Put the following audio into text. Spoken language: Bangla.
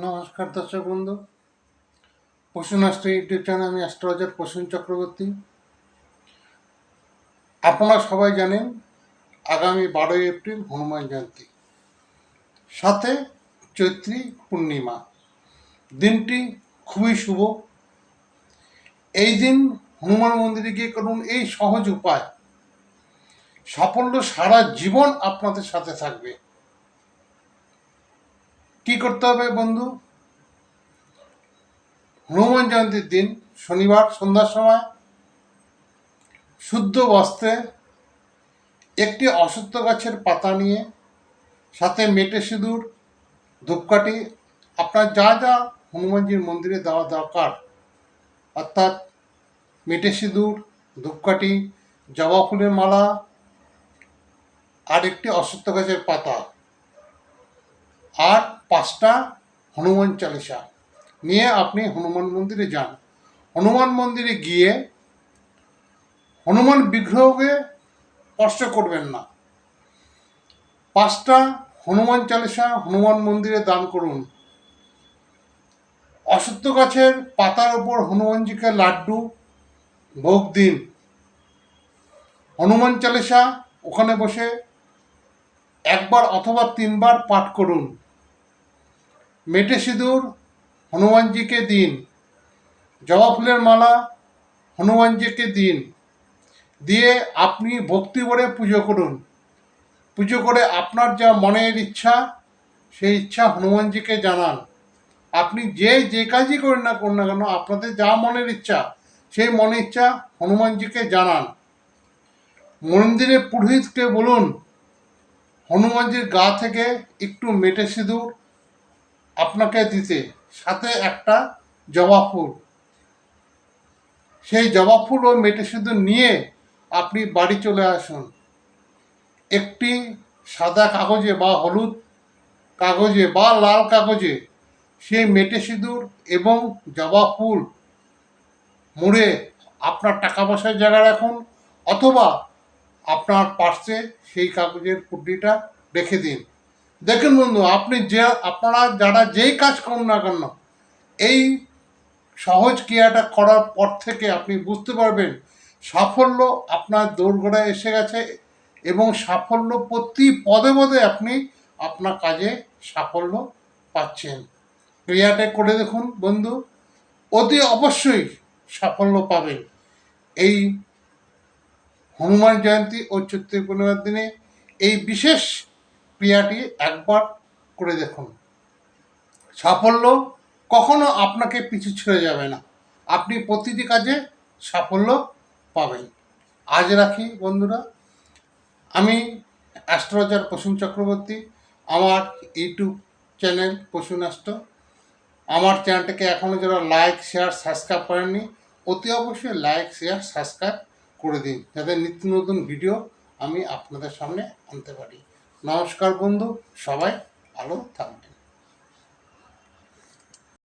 নমস্কার দর্শক বন্ধু। পশুন পশুনাস্ট্র ইউটিউব চ্যানেল, আমি অ্যাস্ট্রোলজার প্রসূন চক্রবর্তী। আপনারা সবাই জানেন, আগামী বারোই এপ্রিল হনুমান জয়ন্তী। সাথে চৈত্রী পূর্ণিমা। দিনটি খুবই শুভ। এই দিন হনুমান মন্দিরে গিয়ে করুন এই সহজ উপায়। সাফল্য সারা জীবন আপনাদের সাথে থাকবে। কি করতে হবে বন্ধু? হনুমান জয়ন্তীর দিন, শনিবার সন্ধ্যার সময়, শুদ্ধ বস্ত্রে একটি অসত্য গাছের পাতা নিয়ে, সাথে মেটে সিঁদুর, ধূপকাঠি, আপনার যা যা হনুমানজির মন্দিরে দেওয়া দরকার, অর্থাৎ মেটে সিঁদুর, ধূপকাঠি, জবা ফুলের মালা আর একটি অসত্য গাছের পাতা। আর পাঁচটা হনুমান চালিসা। নিয়ে আপনি হনুমান মন্দিরে যান। হনুমান মন্দিরে গিয়ে হনুমান বিগ্রহকে স্পর্শ করবেন না। পাঁচটা হনুমান চালিসা হনুমান মন্দিরে দান করুন। অসত্য গাছের পাতার ওপর হনুমানজিকে লাড্ডু, ভোগ দিন। হনুমান চালিসা ওখানে বসে একবার অথবা তিনবার পাঠ করুন। মেটে সিঁদুর, হনুমানজিকে দিন। জবা ফুলের মালা, হনুমানজিকে দিন। দিয়ে আপনি ভক্তি করে পুজো করুন। পুজো করে আপনার যা মনের ইচ্ছা, সেই ইচ্ছা হনুমানজিকে জানান। আপনি যে যে কাজই করেন না করুন না কেন, আপনাদের যা মনের ইচ্ছা, সেই মনের ইচ্ছা হনুমানজিকে জানান। মন্দিরে পুরোহিতকে বলুন, হনুমানজির গা থেকে একটু মেটে সিঁদুর আপনাকে দিতে। সাথে একটা জবা ফুল। সেই জবা ফুল ও মেটে সিঁদুর নিয়ে আপনি বাড়ি চলে আসুন। একটি সাদা কাগজে বা হলুদ কাগজে বা লাল কাগজে সেই মেটে সিঁদুর এবং জবা ফুল মুড়ে আপনার টাকা পয়সার জায়গা রাখুন অথবা আপনার পার্সে সেই কাগজের পুডলিটা রেখে দিন। দেখুন বন্ধু, আপনি যে, আপনারা যারা যেই কাজ করুন না কেন, এই সহজ ক্রিয়াটা করার পর থেকে আপনি বুঝতে পারবেন সাফল্য আপনার দোরগোড়ায় এসে গেছে এবং সাফল্য প্রতি পদে পদে আপনি আপনার কাজে সাফল্য পাচ্ছেন। ক্রিয়াটা করে দেখুন বন্ধু, অতি অবশ্যই সাফল্য পাবেন। এই হনুমান জয়ন্তী ও চৈত্রী পূর্ণিমার দিনে এই বিশেষ ক্রিয়াটি একবার করে দেখুন। সাফল্য কখনো আপনাকে পিছু ছেড়ে যাবে না। আপনি প্রতিটি কাজে সাফল্য পাবেন। আজ রাখি বন্ধুরা। আমি অ্যাস্ট্রোলজার প্রসূন চক্রবর্তী, আমার ইউটিউব চ্যানেল পশুনাষ্ট আমার চ্যানেলটাকে এখনও যারা লাইক, শেয়ার, সাবস্ক্রাইব করেননি, অতি অবশ্যই লাইক, শেয়ার, সাবস্ক্রাইব করে দিন। যাতে নিত্য নতুন ভিডিও আমি আপনাদের সামনে আনতে পারি। নমস্কার বন্ধু সবাই ভালো থাকবেন।